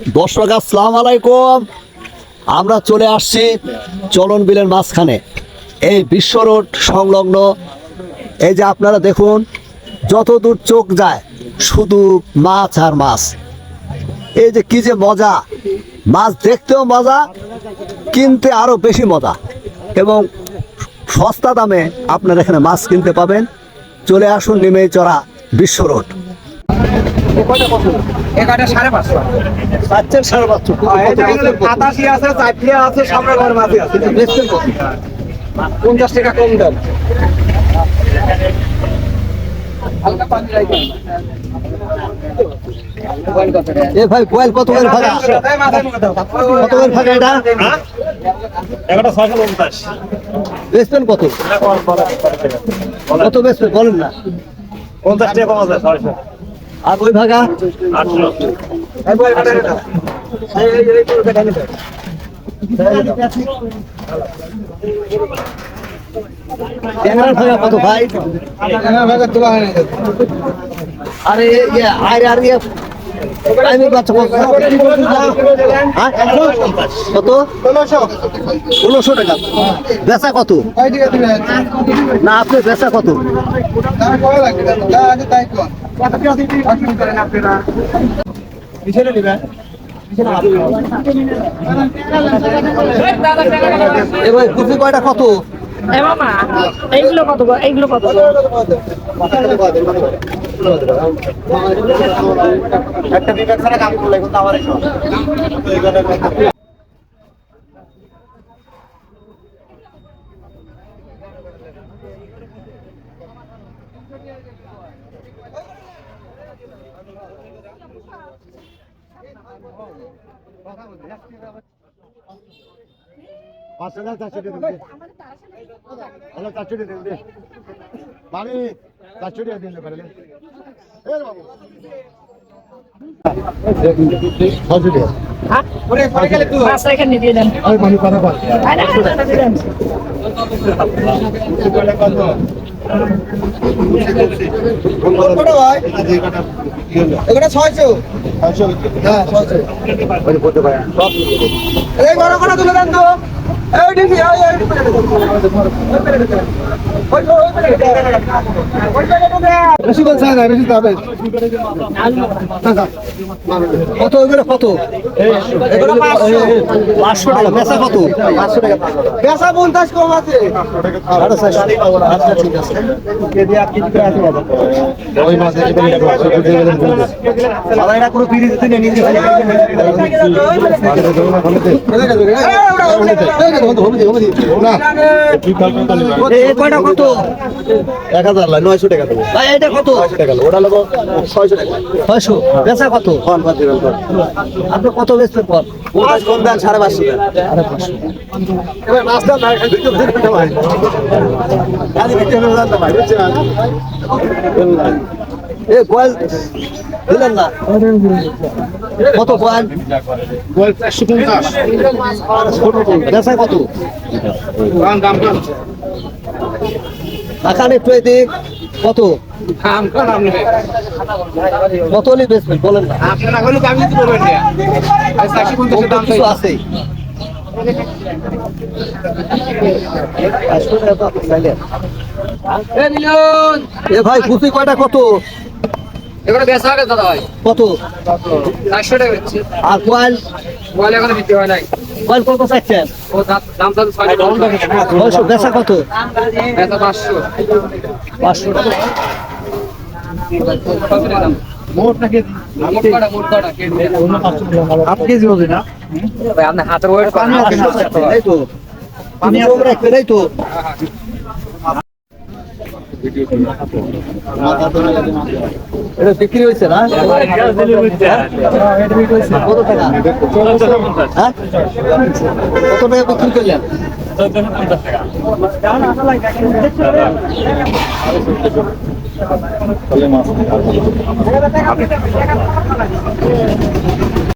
দর্শক আসসালাম আলাইকুম আমরা চলে আসছি চলন বিলের মাঝখানে। এই বিশ্ব রোড সংলগ্ন। এই যে আপনারা দেখুন যত দূর চোখ যায়, শুধু মাছ আর মাছ। এই যে কি যে মজা। মাছ দেখতেও মজা, কিনতে আরও বেশি মজা। এবং সস্তা দামে আপনারা এখানে মাছ কিনতে পাবেন। চলে আসুন নেমে চড়া বিশ্ব রোড। এগারোটা সাড়ে পাঁচশো বাচ্চার সাড়ে সাতাশি আছে চারটিয়া আছে সামনে ঘর মাঝে আছে। পঞ্চাশ টাকা কম দাম। এ ভাই কোয়েল কত করে ভাগা? কত করে ভাগা এটা? এগারোটা ছয়শো পঞ্চাশ। বেচবেন কত? কত বেচবেন? বলেন না। পঞ্চাশ টাকা কম আছে ছয়শো। আর ওই ভাগা আটশো ট্যাংরার ভাগা কত ভাই আরে ইয়ে আর আর ইয়ে বাচ্চা কত ষোলোশো টাকা। বেচা কত না আপনি বেচা কত এ ভাই কুপি কয়টা কত? এ মামা এইগুলো কত? এইগুলো কত? একটা বিবেক কাম করলে কিন্তু আমার পাঁচ হাজার চারশো টাকা হ্যালো চারশো টাকা দিন মানে চারশো টাকা দিন পারলে এ বাবু। ছশো টাকা। ছয়শো হ্যাঁ ছয়শো। বড় করে তুলে দেন তো। বেশি বলছে না বেশি যাবে কত এগুলো কত পাঁচশো টাকা বেচা কত পাঁচশো টাকা পঞ্চাশ কম আছে আচ্ছা ঠিক আছে কত এক হাজার নয়শো টাকা দেবো এটা কত টাকা ওটা নেব ছয়শো। বেচা কত? আপনি কত বেচবেন পর? কম দেন সাড়ে পাঁচশো আরে পাঁচশো এ গোয়াল দিলেন না। কত গোয়াল চারশো পঞ্চাশ বেচা কত? দাম দাম দাম। একটু এদিক কত? আপনি কত হলে বেচবেন? বলেন না। হলে আমি দিতে পারবেন না। কিছু আছে। এ ভাই কুপি কয়টা? কত? এগুলো বেচা হবে দাদা ভাই। কত? চারশো টাকা হচ্ছে। আর কোয়াল? বলে এখনও বিক্রি হয় নাই। কোয়াল কত চাচ্ছেন ও দাম- দাম দাম ছয়শো ছয়শো বেচা কত? বেচা পাঁচশো। পাঁচশো টাকা। মোট কটা মোট কটা? কেটে হাফ কেজি না? ভাই আপনার হাতের ওয়েট তো পানি আমরা রাখবেন এই তো এটা বিক্রি হয়েছে না? কত হ্যাঁ? কত টাকা করলেন?